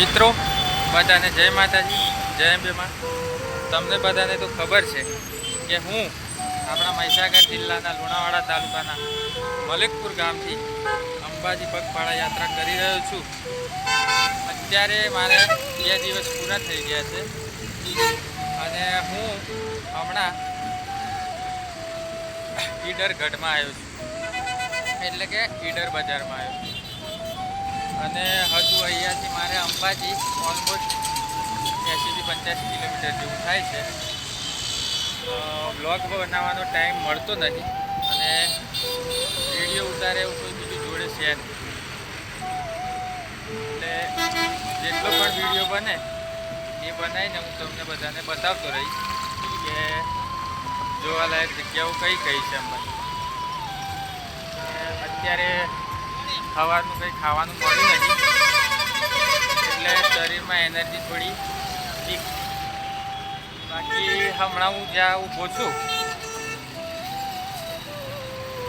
મિત્રો, બધાને જય માતાજી, જય અંબેમાં તમને બધાને તો ખબર છે કે હું આપણા મહીસાગર જિલ્લાના લુણાવાડા તાલુકાના મલિકપુર ગામથી અંબાજી પગપાળા યાત્રા કરી રહ્યો છું. અત્યારે મારે બે દિવસ પૂરા થઈ ગયા છે અને હું હમણાં ઈડર ગઢમાં આવ્યો છું. એટલે કે ઈડર બજારમાં આવ્યો છું. અને હજુ અહીંયાથી અંબાજી ઓલમોસ્ટ એંશીથી પંચ્યાસી કિલોમીટર જેવું થાય છે. બ્લોગ બનાવવાનો ટાઈમ મળતો નથી અને વીડિયો ઉતારે એવું કોઈ બીજું જોડે છે એટલે જેટલો પણ વીડિયો બને, એ બનાવીને હું તમને બધાને બતાવતો રહીશ કે જોવાલાયક જગ્યાઓ કઈ કઈ છે અંબાજી અત્યારે ખાવાનું, કંઈ ખાવાનું મળ્યું નથી. એટલે શરીરમાં એનર્જી થોડી વીક બાકી હમણાં હું જ્યાં ઊભો છું,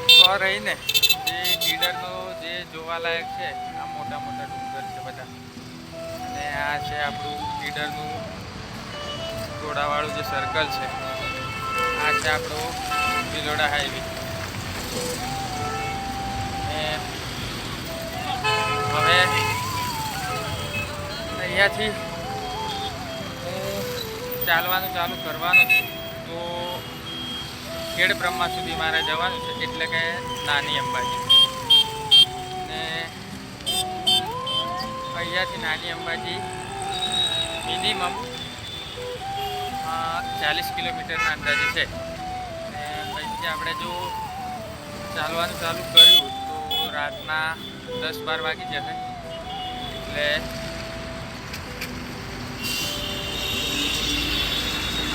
તો રહીને જે ગીડરનો જે જોવાલાયક છે આ મોટા મોટા ડુંગર છે બધા. અને આ છે આપણું ગીડરનું ઘોડાવાળું જે સર્કલ છે, આ છે આપણું ભિલોડા હાઈવે અહીંયાથી, હું ચાલવાનું ચાલુ કરવાનું છું. તો ખેડ બ્રહ્મા સુધી મારે જવાનું છે, એટલે કે નાની અંબાજી. ને અહીંયાથી નાની અંબાજી મિનિમમ ચાલીસ કિલોમીટરના અંદાજે છે. ને પછી આપણે જો ચાલવાનું ચાલુ કર્યું, તો રાતના દસ બાર વાગી જશે. એટલે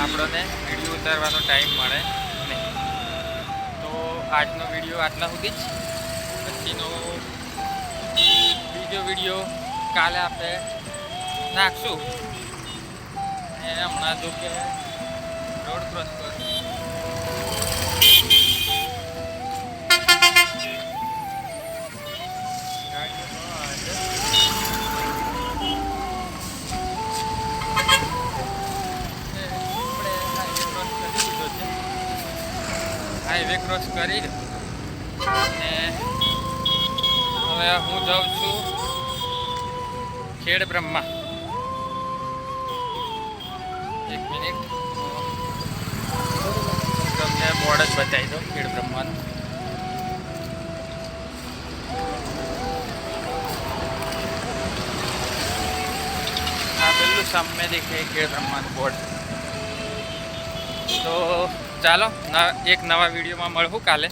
આપણને વીડિયો ઉતારવાનો ટાઈમ મળે નહીં. તો આજનો વીડિયો આટલા સુધી જ. પછીનો બીજો વીડિયો કાલે આપણે નાખશું. ને હમણાં જો કે રોડ ક્રોસ કરું ગાડીઓ હાઈવે ક્રોસ કરી. અને હવે હું જાઉં છું ખેડ બ્રહ્મા. એક મિનિટ. તમને બોર્ડ જ બતાવી દો ખેડ બ્રહ્માનું. આ પેલું સામે દેખાય ખેડ બ્રહ્માનું બોર્ડ. તો ચાલો એક નવા વિડીયોમાં મળવું કાલે.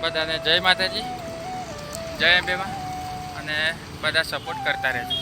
બધાને જય માતાજી, જય અંબેમાં, અને બધા સપોર્ટ કરતા રહેજો.